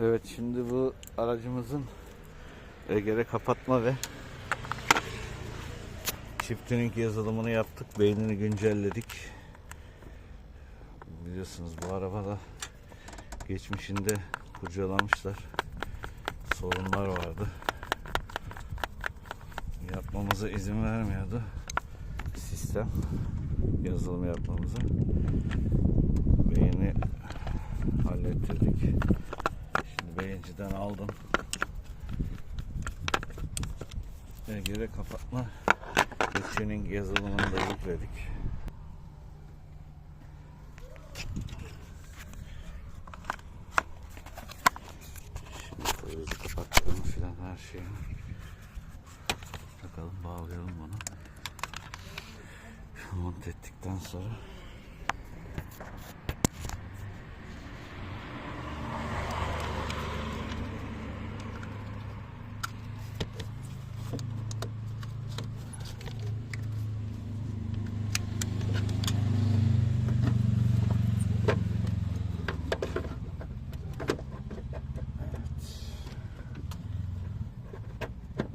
Evet şimdi bu aracımızın egere kapatma ve çift tuning yazılımını yaptık. Beynini güncelledik. Biliyorsunuz bu arabada geçmişinde kurcalamışlar. Sorunlar vardı. Yapmamıza izin vermiyordu sistem yazılım yapmamıza. Beyni hallettirdik. Beyinciden aldım. Ve göre kapatma tuning yazılımını da yükledik. Şimdi kapattım filan her şeyi. Bakalım bağlayalım bunu. Monte ettikten sonra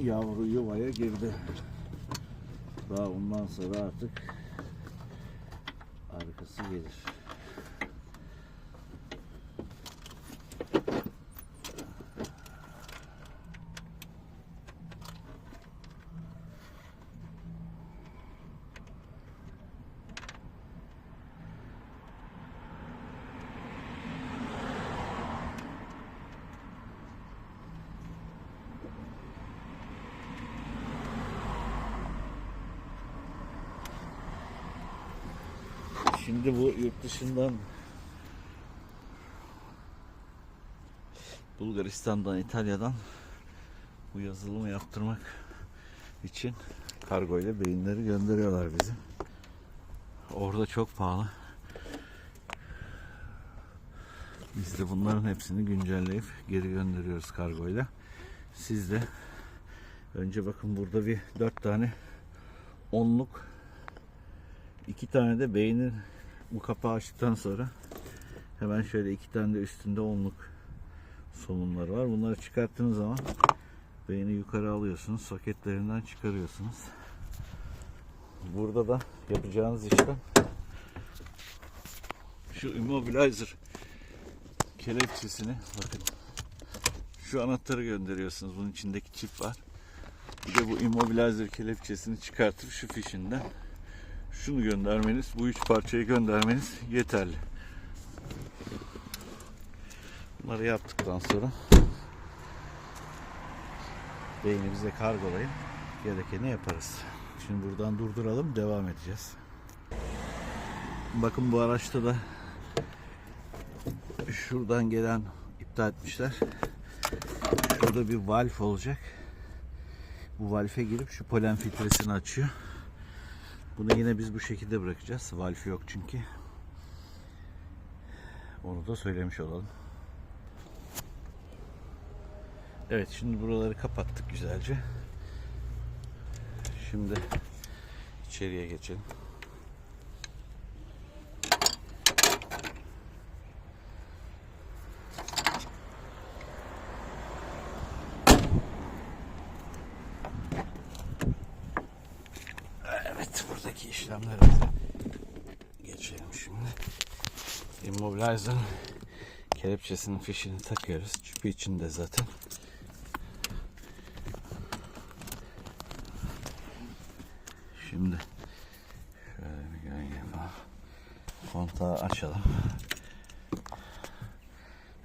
yavru yuvaya girdi. Daha ondan sonra artık arkası gelir. Şimdi bu yurt dışından Bulgaristan'dan, İtalya'dan bu yazılımı yaptırmak için kargo ile beyinleri gönderiyorlar bize. Orada çok pahalı. Biz de bunların hepsini güncelleyip geri gönderiyoruz kargoyla. Siz de önce bakın burada bir dört tane onluk iki tane de beynin bu kapağı açtıktan sonra hemen şöyle iki tane de üstünde onluk somunları var. Bunları çıkarttığınız zaman beyni yukarı alıyorsunuz. Soketlerinden çıkarıyorsunuz. Burada da yapacağınız işlem şu immobilizer kelepçesini bakın şu anahtarı gönderiyorsunuz. Bunun içindeki çip var. Bir de bu immobilizer kelepçesini çıkartıp şu fişinden şunu göndermeniz, bu üç parçayı göndermeniz yeterli. Bunları yaptıktan sonra beynimize kargolayıp gerekeni yaparız. Şimdi buradan durduralım, devam edeceğiz. Bakın bu araçta da şuradan gelen iptal etmişler. Şurada bir valf olacak. Bu valfe girip şu polen filtresini açıyor. Bunu yine biz bu şekilde bırakacağız. Valf yok çünkü. Onu da söylemiş olalım. Evet şimdi buraları kapattık güzelce. Şimdi içeriye geçelim. Buradaki işlemlerimize geçelim şimdi. Immobilizer kelepçesinin fişini takıyoruz. Çüpü içinde zaten. Şimdi şöyle bir gün yapalım. Kontağı açalım.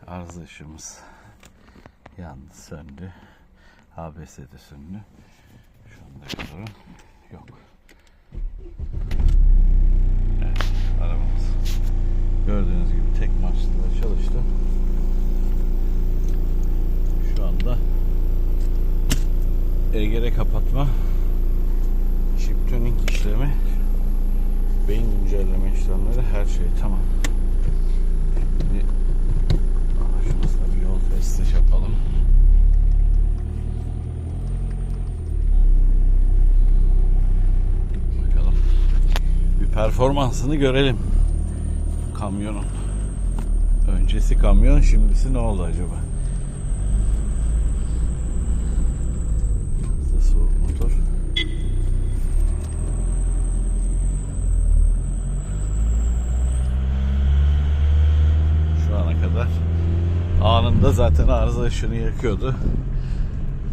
Arıza ışığımız yandı, söndü. ABS de söndü. Şu anda sorun yok. Evet, arabamız gördüğünüz gibi tek marşlı da çalıştı. Şu anda EGR kapatma, chip tuning işlemi, beyin güncelleme işlemleri her şey tamam. Şimdi aracımızla bir yol testi yapalım. Bakalım. Bir performansını görelim kamyonun. Öncesi kamyon, şimdisi ne oldu acaba? Hızlı soğuk motor. Şu ana kadar anında zaten arıza ışığını yakıyordu.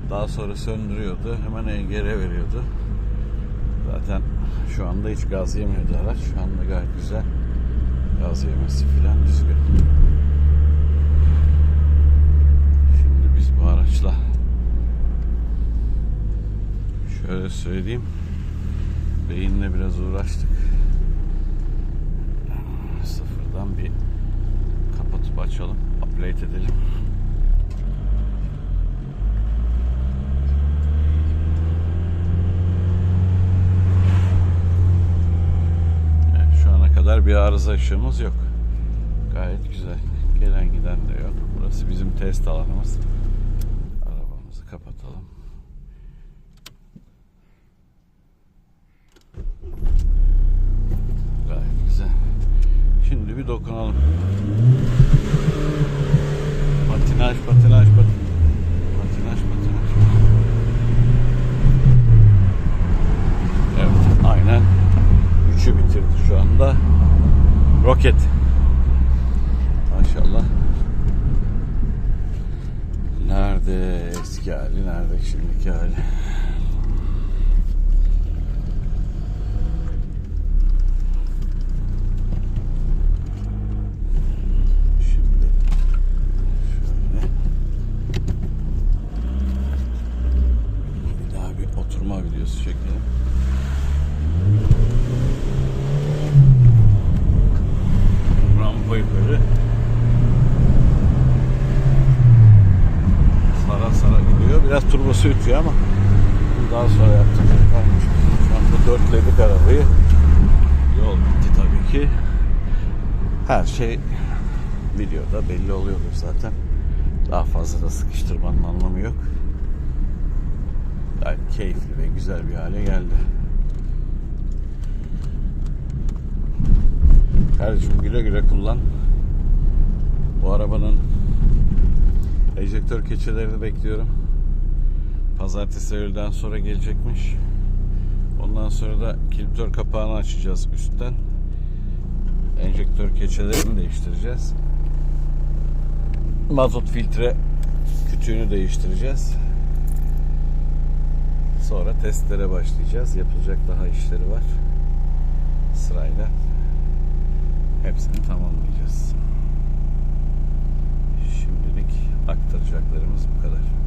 Daha sonra söndürüyordu. Hemen geri veriyordu. Zaten şu anda hiç gaz yemiyordu araç. Şu anda gayet güzel. Gaz yemesi filan düzgün. Şimdi biz bu araçla şöyle söyleyeyim. Beyinle biraz uğraştık. Sıfırdan bir kapatıp açalım. Update edelim. Evet, şu ana kadar bir arıza ışığımız yok. Gayet güzel. Gelen giden de yok. Burası bizim test alanımız. Arabamızı kapatalım. Gayet güzel. Şimdi bir dokunalım. Roket. Maşallah. Nerede eski hali, nerede şimdiki hali? Oturma videosu çekelim. Rampa yukarı. Sara sara gidiyor. Biraz turbosu ütüyor ama daha sonra yaptık. Şu anda dörtledik arabayı. Yol bitti tabii ki. Her şey videoda belli oluyordur zaten. Daha fazla da sıkıştırmanın anlamı yok. Gayet keyifli ve güzel bir hale geldi. Kardeşim güle güle kullan. Bu arabanın enjektör keçelerini bekliyorum. Pazartesi öğleden sonra gelecekmiş. Ondan sonra da kilitör kapağını açacağız üstten. Enjektör keçelerini değiştireceğiz. Mazot filtre kütüğünü değiştireceğiz. Sonra testlere başlayacağız. Yapılacak daha işleri var. Sırayla hepsini tamamlayacağız. Şimdilik aktaracaklarımız bu kadar.